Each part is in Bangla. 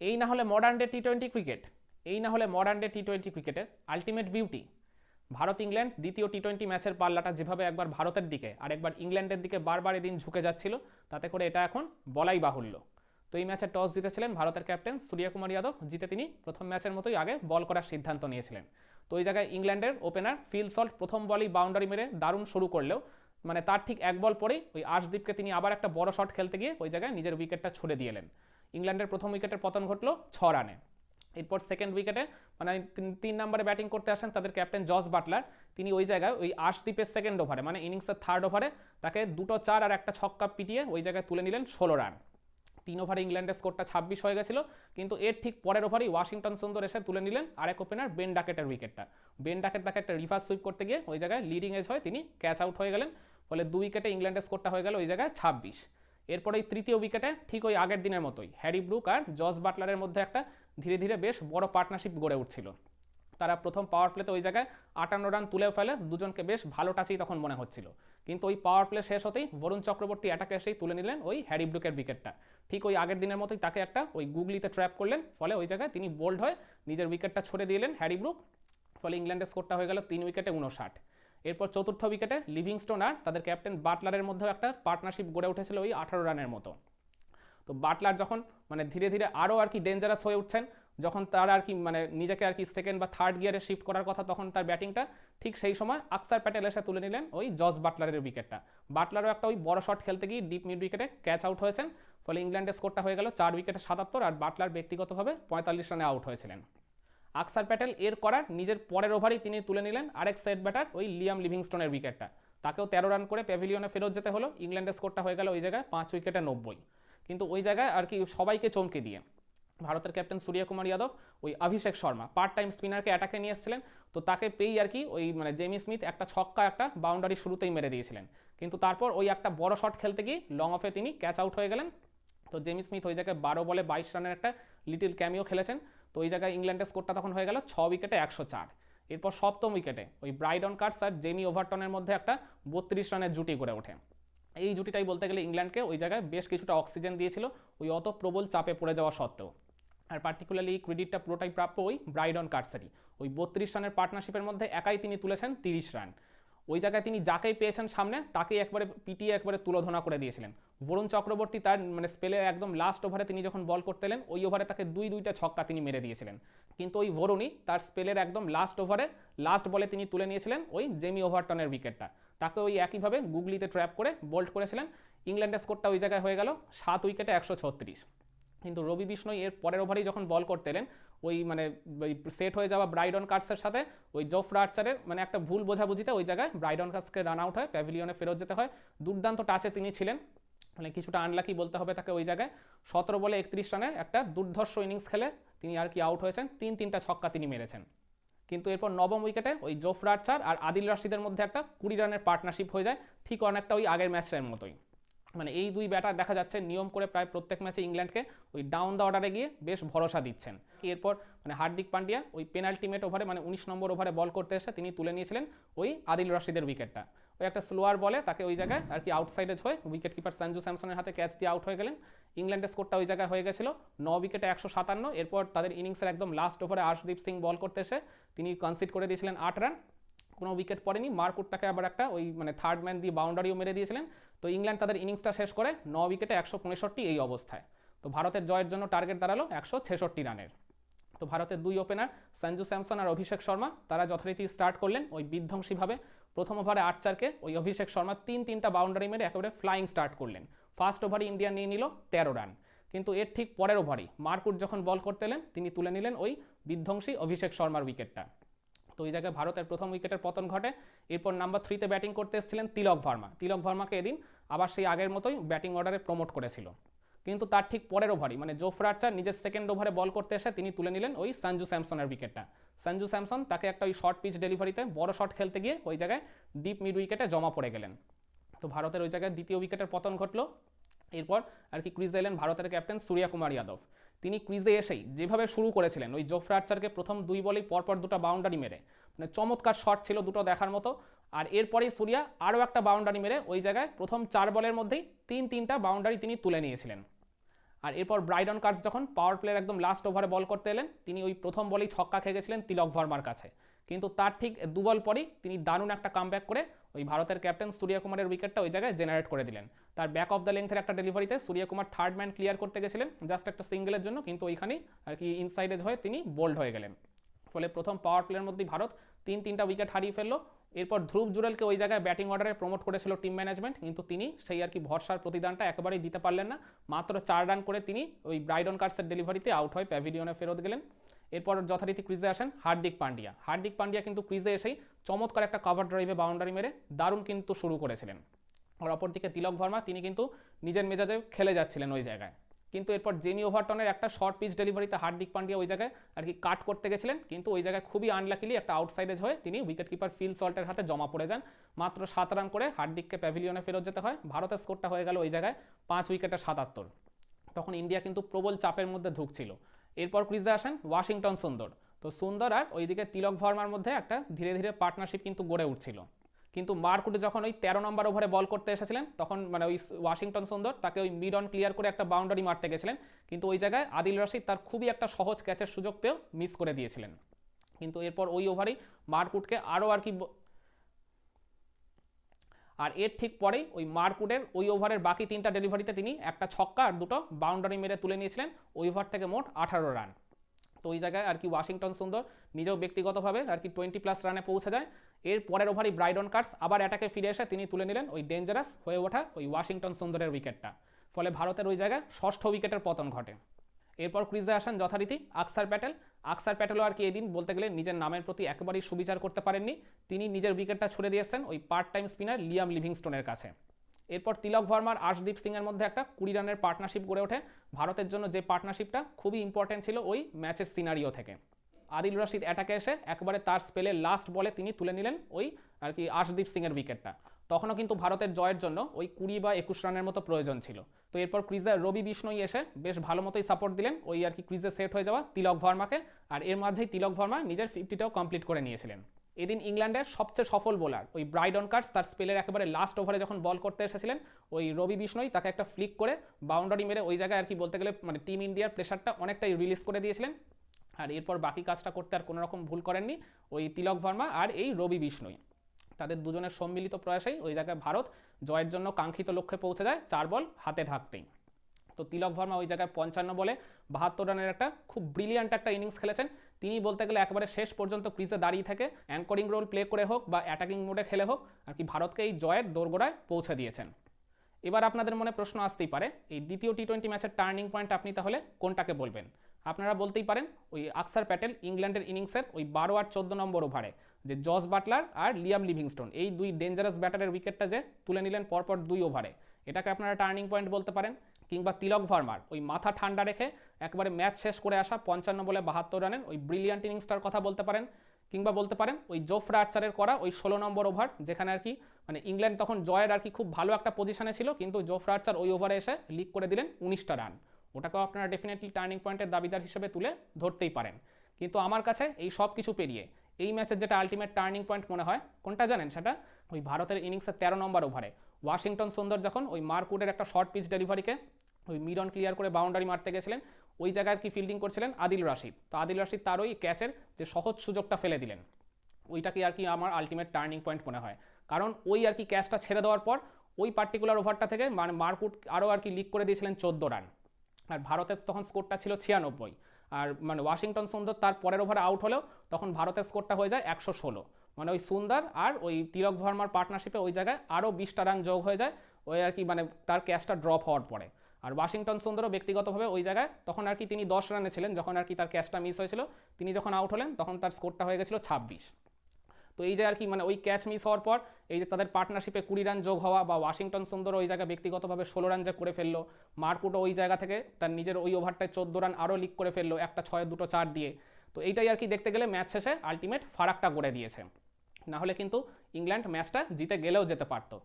এই না হলে modern day T twenty cricket এই না হলে মডার্ন ডে টি টোয়েন্টি ক্রিকেটের আলটিমেট বিউটি ভারত, ইংল্যান্ড দ্বিতীয় টি টোয়েন্টি ম্যাচের পাল্লাটা যেভাবে একবার ভারতের দিকে আর একবার ইংল্যান্ডের দিকে বারবার এদিন ঝুঁকে যাচ্ছিল, তাতে করে এটা এখন বলাই বাহুল্য। তো এই ম্যাচে টস জিতেছিলেন ভারতের ক্যাপ্টেন সূর্যকুমার যাদব, জিতে তিনি প্রথম ম্যাচের মতোই আগে বল করার সিদ্ধান্ত নিয়েছিলেন। তো ওই জায়গায় ইংল্যান্ডের ওপেনার ফিল সল্ট প্রথম বলেই বাউন্ডারি মেরে দারুণ শুরু করলেও মানে তার ঠিক এক বল পরেই ওই আশদীপকে তিনি আবার একটা বড় শট খেলতে গিয়ে ওই জায়গায় নিজের উইকেটটা ছুড়ে দিয়েলেন ইংল্যান্ডের প্রথম উইকেটের পতন ঘটলো ছ রানে। এরপর সেকেন্ড উইকেটে মানে তিন- নম্বরে ব্যাটিং করতে আসেন তাদের ক্যাপ্টেন জস বাটলার। তিনি ওই জায়গায় ওই আশদীপের সেকেন্ড ওভারে মানে ইনিংসের থার্ড ওভারে তাকে দুটো চার আর একটা ছক্কা পিটিয়ে ওই জায়গায় তুলে নিলেন ষোলো রান। তিন ওভারে ইংল্যান্ডের স্কোরটা ছাব্বিশ হয়ে গেছিল, কিন্তু এর ঠিক পরের ওভারেই ওয়াশিংটন সুন্দর এসে তুলে নিলেন আরেক ওপেনার বেন ডাকেটের উইকেটটা বেন ডাকেট তাকে একটা রিভার্স সুইপ করতে গিয়ে ওই জায়গায় লিডিং এজ হয়ে তিনি ক্যাচ আউট হয়ে গেলেন, ফলে দুই উইকেটে ইংল্যান্ডের স্কোরটা হয়ে গেল ওই জায়গায় ছাব্বিশ। এরপর এই তৃতীয় উইকেটে ঠিক ওই আগের দিনের মতোই হ্যারি ব্রুক আর জস বাটলারের মধ্যে একটা ধীরে ধীরে বেশ বড় পার্টনারশিপ গড়ে উঠছিল। তারা প্রথম পাওয়ার প্লেতে ওই জায়গায় আটান্ন রান তুলেও ফেলে, দুজনকে বেশ ভালো টাচেই তখন মনে হচ্ছিল। কিন্তু ওই পাওয়ার প্লে শেষ হতেই বরুণ চক্রবর্তী অ্যাটাকে এসেই তুলে নিলেন ওই হ্যারি ব্রুকের উইকেটটা ঠিক ওই আগের দিনের মতোই তাকে একটা ওই গুগলিতে ট্র্যাপ করলেন, ফলে ওই জায়গায় তিনি বোল্ড হয়ে নিজের উইকেটটা ছড়ে দিলেন হ্যারি ব্রুক। ফলে ইংল্যান্ডের স্কোরটা হয়ে গেল তিন উইকেটে উনষাট। এরপর চতুর্থ উইকেটে লিভিংস্টোন আর তাদের ক্যাপ্টেন বাটলারের মধ্যেও একটা পার্টনারশিপ গড়ে উঠেছিল ওই আঠারো রানের মতো তো বাটলার যখন মানে ধীরে ধীরে আরও আর কি ডেঞ্জারাস হয়ে উঠছেন, যখন তার আর কি মানে নিজেকে আর কি সেকেন্ড বা থার্ড গিয়ারে শিফট করার কথা তখন তার ব্যাটিংটা ঠিক সেই সময় আকসার প্যাটেল এসে তুলে নিলেন ওই জজ বাটলারের উইকেটটা বাটলারও একটা ওই বড় শট খেলতে গিয়ে ডিপ মিড উইকেটে ক্যাচ আউট হয়েছেন, ফলে ইংল্যান্ডের স্কোরটা হয়ে গেল চার উইকেটে সাতাত্তর আর বাটলার ব্যক্তিগতভাবে পঁয়তাল্লিশ রানে আউট হয়েছিলেন। আকসার প্যাটেল এর করার নিজের পরের ওভারেই তিনি তুলে নিলেন আরেক সেট ব্যাটার ওই লিয়াম লিভিংস্টোনের উইকেটটা। তাকেও তেরো রান করে প্যাভিলিয়নে ফেরত যেতে হলো। ইংল্যান্ডের স্কোরটা হয়ে গেল ওই জায়গায় পাঁচ উইকেটে নব্বই। কিন্তু ওই জায়গায় আর কি সবাইকে চমকে দিয়ে। ভারতের ক্যাপ্টেন সূর্যকুমার যাদব, ওই অভিষেক শর্মা পার্ট টাইম স্পিনারকে অ্যাটাকে নিয়ে এসেছিলেন। তো তাকে পেয়েই আর কি ওই মানে জেমি স্মিথ একটা ছক্কা, একটা বাউন্ডারি শুরুতেই মেরে দিয়েছিলেন। কিন্তু তারপর ওই একটা বড় শট খেলতে গিয়ে লং অফে তিনি ক্যাচ আউট হয়ে গেলেন। তো জেমি স্মিথ ওই জায়গায় বারো বলে বাইশ রানের একটা লিটিল ক্যামিও খেলেছেন। তো ওই জায়গায় ইংল্যান্ডের স্কোরটা তখন হয়ে গেল ছ উইকেটে একশো চার। এরপর সপ্তম উইকেটে ওই ব্রাইডন কার্স আর জেমি ওভারটনের মধ্যে একটা বত্রিশ রানের জুটি গড়ে ওঠে। এই জুটিটাই বলতে গেলে ইংল্যান্ডকে ওই জায়গায় বেশ কিছুটা অক্সিজেন দিয়েছিল ওই অত প্রবল চাপে পড়ে যাওয়া সত্ত্বেও। আর পার্টিকুলারলি এই ক্রেডিটটা পুরোটাই প্রাপ্য ওই ব্রাইডন কার্সারি ওই বত্রিশ রানের পার্টনারশিপের মধ্যে একাই তিনি তুলেছেন তিরিশ রান। ওই জায়গায় তিনি যাকেই পেয়েছেন সামনে, তাকেই একবারে পিটিয়ে একবারে তুলোধনা করে দিয়েছিলেন। বরুণ চক্রবর্তী তার মানে স্পেলের একদম লাস্ট ওভারে তিনি যখন বল করতে এলেন, ওই ওভারে তাকে দুই দুইটা ছক্কা তিনি মেরে দিয়েছিলেন। কিন্তু ওই বরুণই তার স্পেলের একদম লাস্ট ওভারে লাস্ট বলে তিনি তুলে নিয়েছিলেন ওই জেমি ওভারটনের উইকেটটা তাকে ওই একইভাবে গুগলিতে ট্র্যাপ করে বোল্ড করেছিলেন। ইংল্যান্ডের স্কোরটা ওই জায়গায় হয়ে গেল সাত উইকেটে একশো ছত্রিশ। কিন্তু রবি বিষ্ণই এর পরের ওভারেই যখন বল করতে এলেন ওই মানে ওই সেট হয়ে যাওয়া ব্রাইডন কার্সের সাথে, ওই জফরা আর্চারের মানে একটা ভুল বোঝাবুঝিতে ওই জায়গায় ব্রাইডন কার্সকে রান আউট হয় প্যাভিলিয়নে ফেরত যেতে হয়। দুর্দান্ত টাচে তিনি ছিলেন। মানে কিছুটা আনলাকি বলতে হবে তাকে ওই জায়গায়। সতেরো বলে একত্রিশ রানের একটা দুর্ধর্ষ ইনিংস খেলে তিনি আর কি আউট হয়েছেন। তিন তিনটা ছক্কা তিনি মেরেছেন। কিন্তু এরপর নবম উইকেটে ওই জোফরা আর্চার আর আদিল রাশিদের মধ্যে একটা কুড়ি রানের পার্টনারশিপ হয়ে যায়, ঠিক অনেকটা ওই আগের ম্যাচের মতোই। মানে এই দুই ব্যাটার দেখা যাচ্ছে নিয়ম করে প্রায় প্রত্যেক ম্যাচে ইংল্যান্ডকে ওই ডাউন দ্য অর্ডারে গিয়ে বেশ ভরসা দিচ্ছেন। এরপর মানে হার্দিক পান্ডিয়া ওই পেনাল্টিমেট ওভারে মানে উনিশ নম্বর ওভারে বল করতে এসে তিনি তুলে নিয়েছিলেন ওই আদিল রশিদের উইকেটটা ওই একটা স্লোয়ার বলে তাকে ওই জায়গায় আর কি আউটসাইডে হয়ে উইকেট কিপার সঞ্জু স্যামসনের হাতে ক্যাচ দিয়ে আউট হয়ে গেলেন। ইংল্যান্ডের স্কোরটা ওই জায়গায় হয়ে গেছিল ন উইকেটে একশো সাতান্ন। এরপর তাদের ইনিংসের একদম লাস্ট ওভারে আর্শদীপ সিং বল করতে এসে তিনি কনসিড করে দিয়েছিলেন আট রান কোনো উইকেট পড়েনি। মার্কুট তাকে আবার একটা ওই মানে থার্ড ম্যান দিয়ে বাউন্ডারিও মেরে দিয়েছিলেন। তো ইংল্যান্ড তাদের ইনিংসটা শেষ করে ন উইকেটে একশো পঁয়ষট্টি এই অবস্থায়। তো ভারতের জয়ের জন্য টার্গেট দাঁড়াল একশো ছেষট্টি রানের। তো ভারতের দুই ওপেনার সঞ্জু স্যামসন আর অভিষেক শর্মা, তারা যথারীতি স্টার্ট করলেন ওই বিধ্বংসীভাবে। প্রথম ওভারে আর্চারকে ওই অভিষেক শর্মা তিন তিনটা বাউন্ডারি মেরে একেবারে ফ্লাইং স্টার্ট করলেন। ফার্স্ট ওভারে ইন্ডিয়া নিয়ে নিল তেরো রান। কিন্তু এর ঠিক পরের ওভারই মার্কুট যখন বল করতে এলেন, তিনি তুলে নিলেন ওই বিধ্বংসী অভিষেক শর্মার উইকেটটা তো ওই জায়গায় ভারতের প্রথম উইকেটের পতন ঘটে। এরপর নাম্বার থ্রিতে ব্যাটিং করতে এসেছিলেন তিলক ভার্মা। তিলক ভার্মাকে এদিন আবার সেই আগের মতোই ব্যাটিং অর্ডারে প্রমোট করেছিল। কিন্তু তার ঠিক পরের ওভারই মানে জোফরা আর্চার নিজের সেকেন্ড ওভারে বল করতে এসে তিনি তুলে নিলেন ওই সঞ্জু স্যামসনের উইকেটটা সঞ্জু স্যামসন তাকে একটা ওই শর্ট পিচ ডেলিভারিতে বড় শট খেলতে গিয়ে ওই জায়গায় ডিপ মিড উইকেটে জমা পড়ে গেলেন। তো ভারতের ওই জায়গায় দ্বিতীয় উইকেটের পতন ঘটলো। এরপর আর কি ক্রিজে এলেন ভারতের ক্যাপ্টেন সূর্যকুমার যাদব। তিনি ক্রিজে এসেই যেভাবে শুরু করেছিলেন, ওই জোফরা আর্চারকে প্রথম দুই বলেই পরপর দুটো বাউন্ডারি মেরে। মানে চমৎকার শট ছিল দুটো দেখার মতো। আর এরপরেই সুরিয়া আরও একটা বাউন্ডারি মেরে ওই জায়গায় প্রথম চার বলের মধ্যেই তিন তিনটা বাউন্ডারি তিনি তুলে নিয়েছিলেন। আর এরপর ব্রাইডন কার্স যখন পাওয়ার প্লেয়ার একদম লাস্ট ওভারে বল করতে এলেন, তিনি ওই প্রথম বলেই ছক্কা খেয়ে গেছিলেন তিলক ভার্মার কাছে। কিন্তু তার ঠিক দু বল পরেই তিনি দারুণ একটা কামব্যাক করে ওই ভারতের ক্যাপ্টেন সূর্যকুমারের উইকেটটা ওই জায়গায় জেনারেট করে দিলেন। তার ব্যাক অফ দ্য লেন্থের একটা ডেলিভারিতে সূর্যকুমার থার্ড ম্যান ক্লিয়ার করতে গেছিলেন জাস্ট একটা সিঙ্গেলের জন্য, কিন্তু ওইখানেই আর কি ইনসাইডেজ হয়ে তিনি বোল্ড হয়ে গেলেন। ফলে প্রথম পাওয়ার প্লেয়ার মধ্যেই ভারত তিন তিনটা উইকেট হারিয়ে ফেলল। এরপর ধ্রুব জুরেলকে ওই জায়গায় ব্যাটিং অর্ডারে প্রমোট করেছিল টিম ম্যানেজমেন্ট কিন্তু তিনি সেই আর কি ভরসার প্রতিদানটা একেবারেই দিতে পারলেন না। মাত্র চার রান করে তিনি ওই ব্রাইডন কার্সের ডেলিভারিতে আউট হয় প্যাভিলিয়নে ফেরত গেলেন। এরপর যথারীতি ক্রিজে আসেন হার্দিক পান্ডিয়া। হার্দিক পান্ডিয়া কিন্তু ক্রিজে এসেই চমৎকার একটা কভার ড্রাইভে বাউন্ডারি মেরে দারুণ কিন্তু শুরু করেছিলেন। আর অপরদিকে তিলক ভার্মা, তিনি কিন্তু নিজের মেজাজে খেলে যাচ্ছিলেন ওই জায়গায়। কিন্তু এরপর জেমি ওভারটনের একটা শর্ট পিচ ডেলিভারিতে হার্দিক পান্ডিয়া ওই জায়গায় আর কি কাট করতে গেছিলেন। কিন্তু ওই জায়গায় খুবই আনলাকিলি একটা আউটসাইডেজ হয়ে তিনি উইকেট কিপার ফিল সল্টের হাতে জমা পড়ে যান। মাত্র সাত রান করে হার্দিককে প্যাভিলিয়নে ফেরত যেতে হয়। ভারতের স্কোরটা হয়ে গেল ওই জায়গায় পাঁচ উইকেটে সাতাত্তর। তখন ইন্ডিয়া কিন্তু প্রবল চাপের মধ্যে ঢুকছিল এরপর ক্রিজে আসেন ওয়াশিংটন সুন্দর। তো সুন্দর আর ওইদিকে তিলক ভার্মার মধ্যে একটা ধীরে ধীরে পার্টনারশিপ কিন্তু গড়ে উঠছিল। কিন্তু মার্কুটে যখন ওই তেরো নম্বর ওভারে বল করতে এসেছিলেন, তখন মানে ওই ওয়াশিংটন সুন্দর তাকে ওই মিড অন ক্লিয়ার করে একটা বাউন্ডারি মারতে গেছিলেন। কিন্তু ওই জায়গায় আদিল রশিদ তার খুবই একটা সহজ ক্যাচের সুযোগ পেয়েও মিস করে দিয়েছিলেন। কিন্তু এরপর ওই ওভারেই মার্কুটকে আরও আর কি আর এর ঠিক পরেই ওই মার্কুডের ওই ওভারের বাকি তিনটা ডেলিভারিতে তিনি একটা ছক্কা আর দুটো বাউন্ডারি মেরে তুলে নিয়েছিলেন ওই ওভার থেকে মোট আঠারো রান তো ওই জায়গায় আর কি ওয়াশিংটন সুন্দর নিজেও ব্যক্তিগতভাবে আর কি টোয়েন্টি প্লাস রানে পৌঁছে যায়। এর পরের ওভারই ব্রাইডন কার্স আবার অ্যাটাকে ফিরে এসে তিনি তুলে নিলেন ওই ডেঞ্জারাস হয়ে ওঠা ওই ওয়াশিংটন সুন্দরের উইকেটটা ফলে ভারতের ওই জায়গায় ষষ্ঠ উইকেটের পতন ঘটে। এরপর ক্রিজে আসেন যথারীতি আকসার প্যাটেল। আকসার প্যাটেলও আর কি এদিন বলতে গেলে নিজের নামের প্রতি একেবারেই সুবিচার করতে পারেননি। তিনি নিজের উইকেটটা ছুড়ে দিয়েছেন ওই পার্ট টাইম স্পিনার লিয়াম লিভিংস্টোনের কাছে। এরপর তিলক ভার্মার আশদীপ সিংয়ের মধ্যে একটা কুড়ি রানের পার্টনারশিপ গড়ে ওঠে। ভারতের জন্য যে পার্টনারশিপটা খুবই ইম্পর্টেন্ট ছিল ওই ম্যাচের সিনারিও থেকে। আদিল রশিদ অ্যাটাকে এসে একবারে তার স্পেলে লাস্ট বলে তিনি তুলে নিলেন ওই আর কি আশদীপ সিংয়ের উইকেটটা তখনও কিন্তু ভারতের জয়ের জন্য ওই কুড়ি বা একুশ রানের মতো প্রয়োজন ছিল। তো এরপর ক্রিজে রবি বিষ্ণই এসে বেশ ভালো মতোই সাপোর্ট দিলেন ওই আর কি ক্রিজে সেট হয়ে যাওয়া তিলক ভার্মাকে। আর এর মাঝেই তিলক ভার্মা নিজের ফিফটিটাও কমপ্লিট করে নিয়েছিলেন। এদিন ইংল্যান্ডের সবচেয়ে সফল বোলার ওই ব্রাইডন কার্স তার স্পেলের একেবারে লাস্ট ওভারে যখন বল করতে এসেছিলেন, ওই রবি বিষ্ণই তাকে একটা ফ্লিক করে বাউন্ডারি মেরে ওই জায়গায় আর কি বলতে গেলে মানে টিম ইন্ডিয়ার প্রেশারটা অনেকটাই রিলিজ করে দিয়েছিলেন। আর এরপর বাকি কাজটা করতে আর কোনো রকম ভুল করেননি ওই তিলক ভার্মা আর এই রবি বিষ্ণই। তাদের দুজনের সম্মিলিত প্রয়াসেই ওই জায়গায় ভারত জয়ের জন্য কাঙ্ক্ষিত লক্ষ্যে পৌঁছে যায়, চার বল হাতে ঢাকতেই। তো তিলক ভার্মা ওই জায়গায় পঞ্চান্ন বলে বাহাত্তর রানের একটা খুব ব্রিলিয়ান্ট একটা ইনিংস খেলেছেন। তিনি বলতে গেলে একেবারে শেষ পর্যন্ত ক্রিজে দাঁড়িয়ে থেকে অ্যাঙ্করিং রোল প্লে করে হোক বা অ্যাটাকিং মোডে খেলে হোক, আর কি ভারতকে এই জয়ের দোরগোড়ায় পৌঁছে দিয়েছেন। এবার আপনাদের মনে প্রশ্ন আসতেই পারে, এই দ্বিতীয় টি টোয়েন্টি ম্যাচের টার্নিং পয়েন্ট আপনি তাহলে কোনটাকে বলবেন? আপনারা বলতেই পারেন ওই আকসার প্যাটেল ইংল্যান্ডের ইনিংসের ওই বারো আর চোদ্দ নম্বর ওভারে, যে জস বাটলার আর লিয়াম লিভিংস্টোন। এই দুই ডেঞ্জারাস ব্যাটারের উইকেটটা যে তুলে নিলেন পরপর দুই ওভারে। এটাকে আপনারা টার্নিং পয়েন্ট বলতে পারেন, কিংবা তিলক ভার্মার, ওই মাথা ঠান্ডা রেখে একবারে ম্যাচ শেষ করে আসা পঞ্চান্ন বলে বাহাত্তর রানের ওই ব্রিলিয়ান্ট ইনিংসটার কথা বলতে পারেন, কিংবা বলতে পারেন ওই জোফরা আর্চারের করা ওই ষোলো নম্বর ওভার, যেখানে আর কি মানে ইংল্যান্ড তখন জয়ের আর কি খুব ভালো একটা পজিশনে ছিল, কিন্তু জোফরা আর্চার ওই ওভারে এসে লিক করে দিলেন উনিশটা রান ওটাকেও আপনারা ডেফিনেটলি টার্নিং পয়েন্টের দাবিদার হিসেবে তুলে ধরতেই পারেন। কিন্তু আমার কাছে এই সব কিছু পেরিয়ে এই ম্যাচের যেটা আলটিমেট টার্নিং পয়েন্ট মনে হয়, কোনটা জানেন সেটা? ওই ভারতের ইনিংসের তেরো নম্বর ওভারে ওয়াশিংটন সুন্দর যখন ওই মার্কুডের একটা শর্ট পিচ ডেলিভারিকে ওই মিড অন ক্লিয়ার করে বাউন্ডারি মারতে গেছিলেন, ওই জায়গায় কি ফিল্ডিং করছিলেন? আদিল রাশিদ। তো আদিল রাশিদ তার ওই ক্যাচের যে সহজ সুযোগটা ফেলে দিলেন। ওইটাকে আর কি আমার আলটিমেট টার্নিং পয়েন্ট মনে হয়। কারণ ওই আর কি ক্যাচটা ছেড়ে দেওয়ার পর ওই পার্টিকুলার ওভারটা থেকে মানে মার্কুট আরও আর কি লিক করে দিয়েছিলেন চোদ্দ রান আর ভারতের তখন স্কোরটা ছিল ছিয়ানব্বই। আর মানে ওয়াশিংটন সুন্দর তার পরের ওভারে আউট হলেও তখন ভারতের স্কোরটা হয়ে যায় একশো ষোলো। মানে ওই সুন্দর আর ওই তিলক ভার্মার পার্টনারশিপে ওই জায়গায় আরও বিশটা রান যোগ হয়ে যায়। ওই আর কি মানে তার ক্যাচটা ড্রপ হওয়ার পরে। আর ওয়াশিংটন সুন্দরও ব্যক্তিগতভাবে ওই জায়গায় তখন আর কি তিনি দশ রানে ছিলেন, যখন আর কি তার ক্যাচটা মিস হয়েছিল, তিনি যখন আউট হলেন, তখন তার স্কোরটা হয়ে গেছিল ছাব্বিশ। তো এই যে আর কি মানে ওই ক্যাচ মিস হওয়ার পর এই যে তাদের পার্টনারশিপে কুড়ি রান যোগ হওয়া বা ওয়াশিংটন সুন্দর ওই জায়গায় ব্যক্তিগতভাবে ষোলো রান যে করে ফেলল মার্কুটও ওই জায়গা থেকে তার নিজের ওই ওভারটায় চোদ্দ রান আরও লিক করে ফেলল একটা ছয় দুটো চার দিয়ে। তো এইটাই আর কি দেখতে গেলে ম্যাচ শেষে আলটিমেট ফারাকটা করে দিয়েছে। না হলে কিন্তু ইংল্যান্ড ম্যাচটা জিতে গেলেও যেতে পারতো।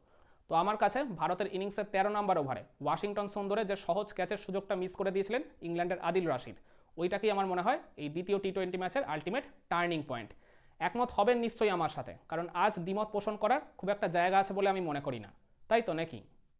তো আমার কাছে ভারতের ইনিংসের তেরো নম্বর ওভারে ওয়াশিংটন সুন্দরে যে সহজ ক্যাচের সুযোগটা মিস করে দিয়েছিলেন ইংল্যান্ডের আদিল রাশিদ। ওইটাকেই আমার মনে হয় এই দ্বিতীয় টি টোয়েন্টি ম্যাচের আলটিমেট টার্নিং পয়েন্ট একমত হবেন নিশ্চয়ই আমার সাথে। কারণ আজ দ্বিমত পোষণ করার খুব একটা জায়গা আছে বলে আমি মনে করি না। তাই তো, নাকি?